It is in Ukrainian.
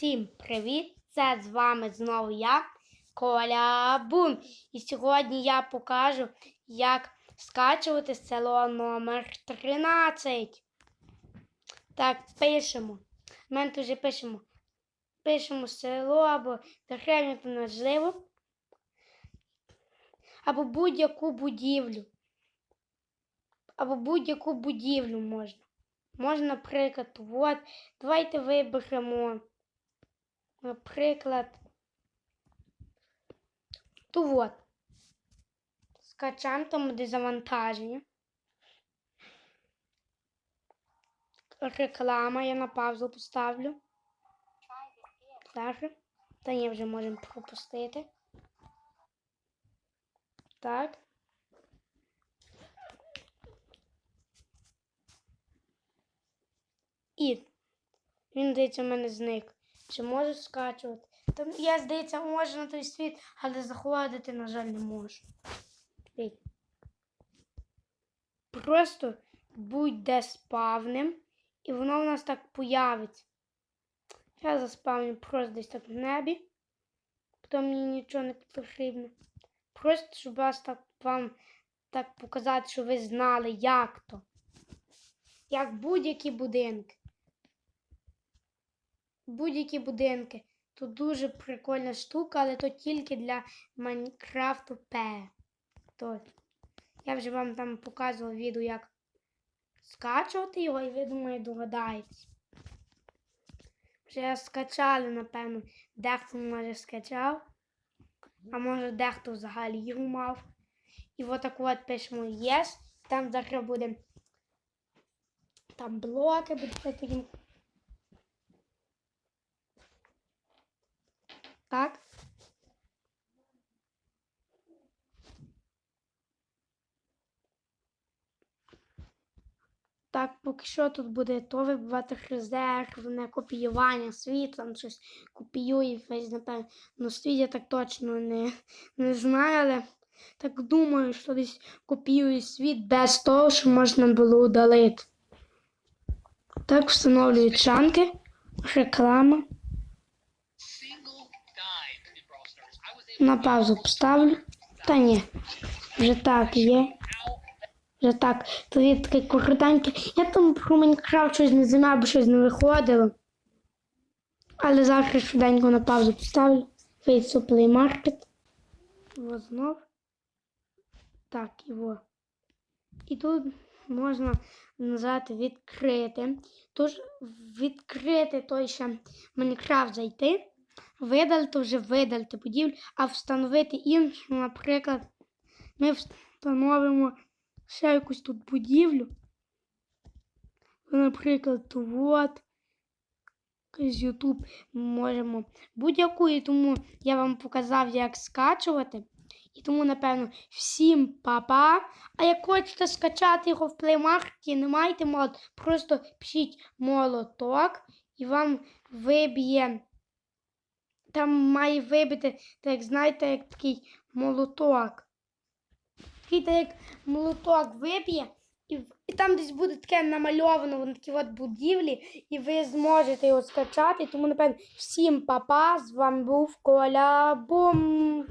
Всім привіт! Це з вами знову я, Коля Бум. І сьогодні я покажу, як скачувати село номер 13. Так, пишемо. Ми тут вже пишемо. Пишемо село або деревню, то можливо. Або будь-яку будівлю. Або будь-яку будівлю можна. Можна, наприклад, от, давайте виберемо, наприклад, ту от. Скачаємо там буде завантаження. Реклама, я на паузу поставлю. Так. Та ні, вже можемо пропустити. Так. І він, здається, в мене зник. Чи можу скачувати? Там, я, здається, можу на той світ, але заходити, на жаль, не можу. Просто будь-де спавним, і воно в нас так появиться. Я заспавню просто десь так в небі. Потім мені нічого не потрібно. Просто, щоб вас так вам так показати, що ви знали, як то. Як будь-які будинки. Будь-які будинки. Тут дуже прикольна штука, але то тільки для Майнкрафту П. Я вже вам там показував відео, як скачувати його, і ви думаю, догадаєтесь. Вже скачали, напевно, дехто може скачав, а може дехто взагалі його мав. І отак от пишемо Yes. Там зараз буде там блоки будуть такі. Так. Так, поки що тут буде то вибивати резервне копіювання світ, там щось копіює весь, напевно. Ну, світ я так точно не, не знаю, але так думаю, що десь копіює світ без того, що можна було удалити. Так, встановлюю чанки, реклама. На паузу поставлю. Та ні, вже так є. Вже так, то є таке коротеньке. Я там про Майнкрафт щось не знімав, бо щось не виходило. Але завтра швиденько на паузу поставлю. В Play Market. Во знов. Так, во. І тут можна нажати відкрити. Тож відкрити той ще Майнкрафт зайти. Видалити вже видалити будівлю, а встановити іншу, наприклад, ми встановимо ще якусь тут будівлю. Наприклад, от. З YouTube можемо будь-яку, і тому я вам показав, як скачувати. І тому, напевно, всім па-па. А як хочете скачати його в Play не майте мод, просто пишіть молоток і вам виб'є. Там має вибити, так знаєте, як такий молоток. Такий так, як молоток виб'є, і, і там десь буде таке намальовано воно такі от будівлі, і ви зможете його скачати. Тому, напевно, всім па-па, з вами був Коля Бум.